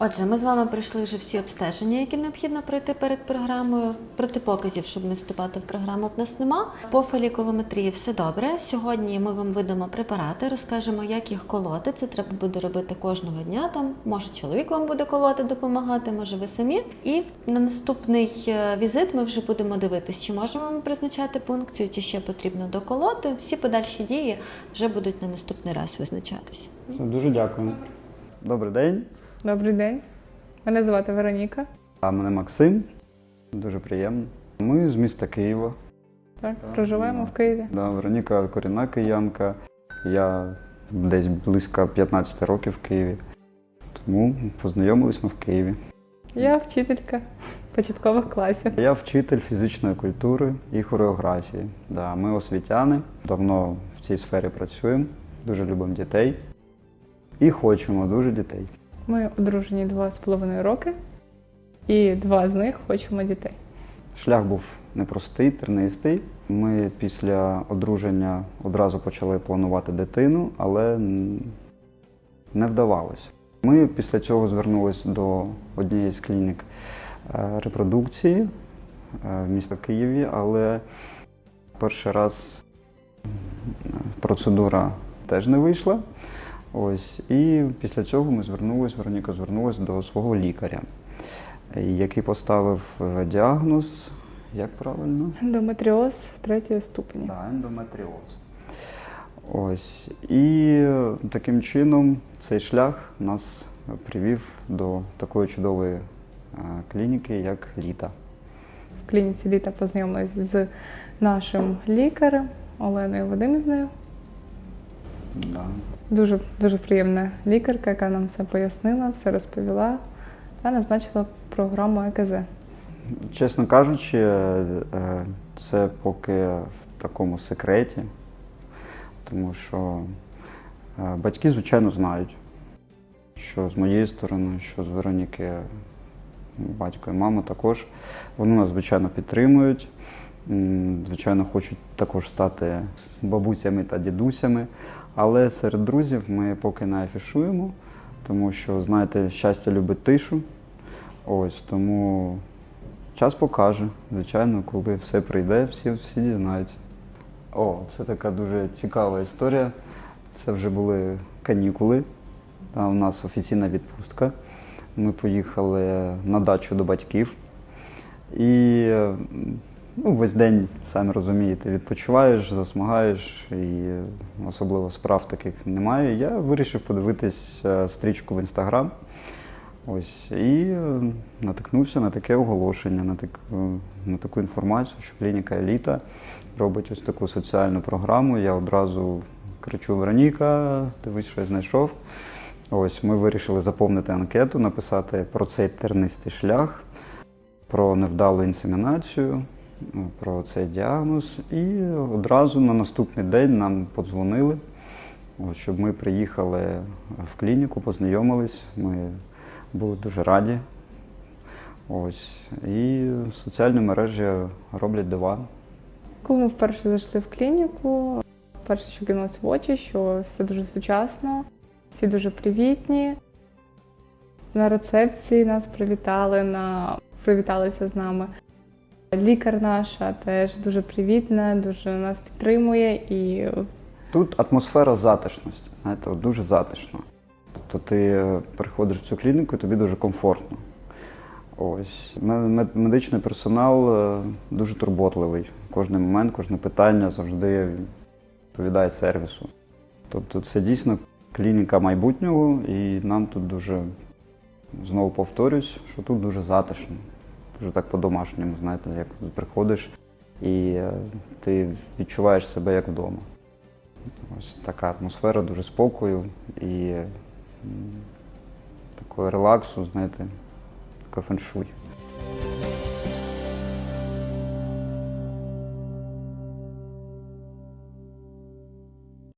Отже, ми з вами пройшли вже всі обстеження, які необхідно пройти перед програмою. Протипоказів, щоб не вступати в програму, в нас нема. По фолікулометрії все добре. Сьогодні ми вам видамо препарати, розкажемо, як їх колоти. Це треба буде робити кожного дня. Там може чоловік вам буде колоти, допомагати, може ви самі. І на наступний е, візит ми вже будемо дивитись, чи можемо ми призначати пункцію, чи ще потрібно доколоти. Всі подальші дії вже будуть на наступний раз визначатись. Дуже дякую. Добрий день. Добрий день. Мене звати Вероніка. А мене Максим. Дуже приємно. Ми з міста Києва. Так, проживаємо в Києві. Да, Вероніка корінна киянка. Я десь близько 15 років в Києві. Тому познайомились ми в Києві. Я вчителька початкових класів. Я вчитель фізичної культури і хореографії. Да, ми освітяни, давно в цій сфері працюємо, дуже любимо дітей і хочемо дуже дітей. Ми одружені два з половиною роки, і два з них хочемо дітей. Шлях був непростий, тернистий. Ми після одруження одразу почали планувати дитину, але не вдавалося. Ми після цього звернулися до однієї з клінік е, репродукції е, в місті Києві, але перший раз процедура теж не вийшла. Ось, і після цього ми звернулись, Вероніка звернулася до свого лікаря, який поставив е, діагноз, як правильно? Ендометріоз третього ступеня. Да, ендометріоз. Ось. І е, таким чином цей шлях нас привів до такої чудової е, клініки, як літа. В клініці літа познайомилась з нашим лікарем Оленою Вадимівною. Да. Дуже дуже приємна лікарка, яка нам все пояснила, все розповіла та назначила програму ЕКЗ. Чесно кажучи, е, е, це поки в такому секреті, тому що е, батьки, звичайно, знають, що з моєї сторони, що з Вероніки, батько і мама також. Вони нас, звичайно, підтримують. Звичайно, хочуть також стати бабусями та дідусями. Але серед друзів ми поки не афішуємо, тому що, знаєте, щастя любить тишу. Ось тому час покаже. Звичайно, коли все прийде, всі, всі дізнаються. О, це така дуже цікава історія. Це вже були канікули. У нас офіційна відпустка. Ми поїхали на дачу до батьків. І ну, весь день, самі розумієте, відпочиваєш, засмагаєш, і е, особливо справ таких немає. Я вирішив подивитись е, стрічку в інстаграм. Ось, і е, натикнувся на таке оголошення, на, так, на таку інформацію, що клініка Еліта робить ось таку соціальну програму. Я одразу кричу Вероніка, дивись, що я знайшов. Ось ми вирішили заповнити анкету, написати про цей тернистий шлях, про невдалу інсемінацію, про цей діагноз. І одразу на наступний день нам подзвонили, щоб ми приїхали в клініку, познайомились. Ми були дуже раді. Ось. І соціальні мережі роблять дива. Коли ми вперше зайшли в клініку, перше, що кинулось в очі, що все дуже сучасно, всі дуже привітні. На рецепції нас привітали, на... привіталися з нами. Лікар наша теж дуже привітна, дуже нас підтримує і Тут атмосфера затишності, знаєте, дуже затишно. Тобто ти е, приходиш в цю клініку тобі дуже комфортно. Ось. Ме- Медичний персонал е, дуже турботливий. Кожний момент, кожне питання завжди відповідає сервісу. Тобто це дійсно клініка майбутнього, і нам тут дуже, знову повторюсь, що тут дуже затишно, дуже так по-домашньому, знаєте, як приходиш і е, ти відчуваєш себе як вдома. Ось така атмосфера дуже спокою і такого релаксу, знаєте, такий феншуй.